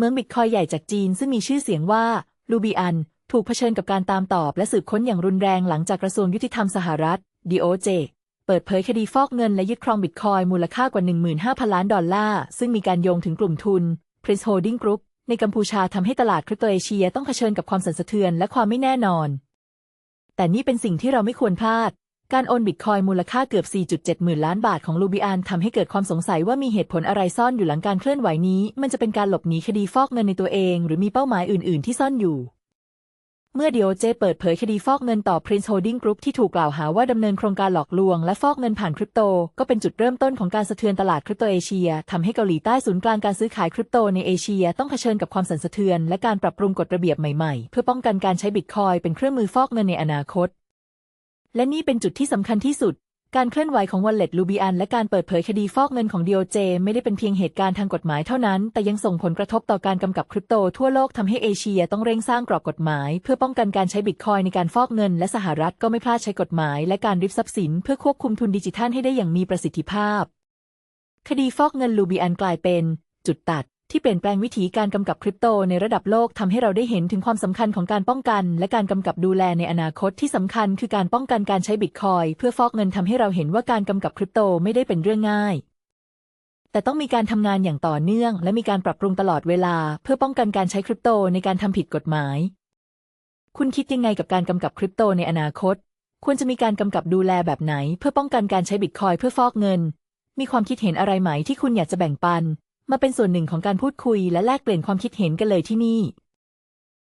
เมืองบิตคอยใหญ่จากจีนซึ่งมีชื่อเสียงว่าลูบิอัน ถูกเผชิญกับการตามตอบและสืบค้นอย่างรุนแรงหลังจากกระทรวงยุติธรรมสหรัฐ DOJ เปิดเผยคดีฟอกเงินและยึดครองบิตคอยมูลค่ากว่า 15,000 ล้านดอลลาร์ ซึ่งมีการโยงถึงกลุ่มทุน Prince Holding Group ในกัมพูชาทำให้ตลาดคริปโตเอเชียต้องเผชิญกับความสั่นสะเทือนและความไม่แน่นอน แต่นี่เป็นสิ่งที่เราไม่ควรพลาด การโอนบิตคอยมูลค่าเกือบ 4.7 หมื่นล้านบาทของลูบิอันทำให้เกิดความสงสัยว่ามีเหตุผลอะไรซ่อนอยู่หลังการเคลื่อนไหวนี้ มันจะเป็นการหลบหนีคดีฟอกเงินในตัวเอง หรือมีเป้าหมายอื่น ๆ ที่ซ่อนอยู่ เมื่อ DOJ เปิดเผยคดีฟอกเงินต่อ Prince Holding Group ที่ถูกกล่าวหาว่าดำเนินโครงการหลอกลวงและฟอกเงินผ่านคริปโต ก็เป็นจุดเริ่มต้นของการสะเทือนตลาดคริปโตเอเชียทำให้เกาหลีใต้ศูนย์กลางการซื้อขายคริปโตในเอเชีย ต้องเผชิญกับความสั่นสะเทือนและการปรับปรุงกฎระเบียบใหม่ ๆ เพื่อป้องกันการใช้บิตคอยเป็นเครื่องมือฟอกเงินในอนาคต และนี่เป็นจุดที่สำคัญที่สุด การเคลื่อนไหวของ Wallet Lubian และการเปิดเผยคดีฟอกเงินของ DOJ ไม่ได้เป็นเพียงเหตุการณ์ทางกฎหมายเท่านั้น แต่ยังส่งผลกระทบต่อการกำกับคริปโตทั่วโลกทำให้เอเชียต้องเร่งสร้างกรอบกฎหมาย เพื่อป้องกันการใช้บิตคอยในการฟอกเงิน และสหรัฐก็ไม่พลาดใช้กฎหมายและการริบทรัพย์สิน เพื่อควบคุมทุนดิจิทัลให้ได้อย่างมีประสิทธิภาพ คดีฟอกเงิน Lubian กลายเป็น จุดตัด ที่เปลี่ยนแปลงวิธีการกำกับคริปโตในระดับโลกทำให้เราได้เห็นถึงความสำคัญของการป้องกัน และการกำกับดูแลในอนาคตที่สำคัญคือการป้องกันการใช้บิตคอยเพื่อฟอกเงินทำให้เราเห็นว่าการกำกับคริปโตไม่ได้เป็นเรื่องง่าย แต่ต้องมีการทำงานอย่างต่อเนื่อง และมีการปรับปรุงตลอดเวลา เพื่อป้องกันการใช้คริปโตในการทำผิดกฎหมาย คุณคิดยังไงกับการกำกับคริปโตในอนาคต ควรจะมีการกำกับดูแลแบบไหน เพื่อป้องกันการใช้บิตคอยเพื่อฟอกเงิน มีความคิดเห็นอะไรไหมที่คุณอยากจะแบ่งปัน มาเป็นส่วนหนึ่งของการพูดคุยและแลกเปลี่ยนความคิดเห็นกันเลยที่นี่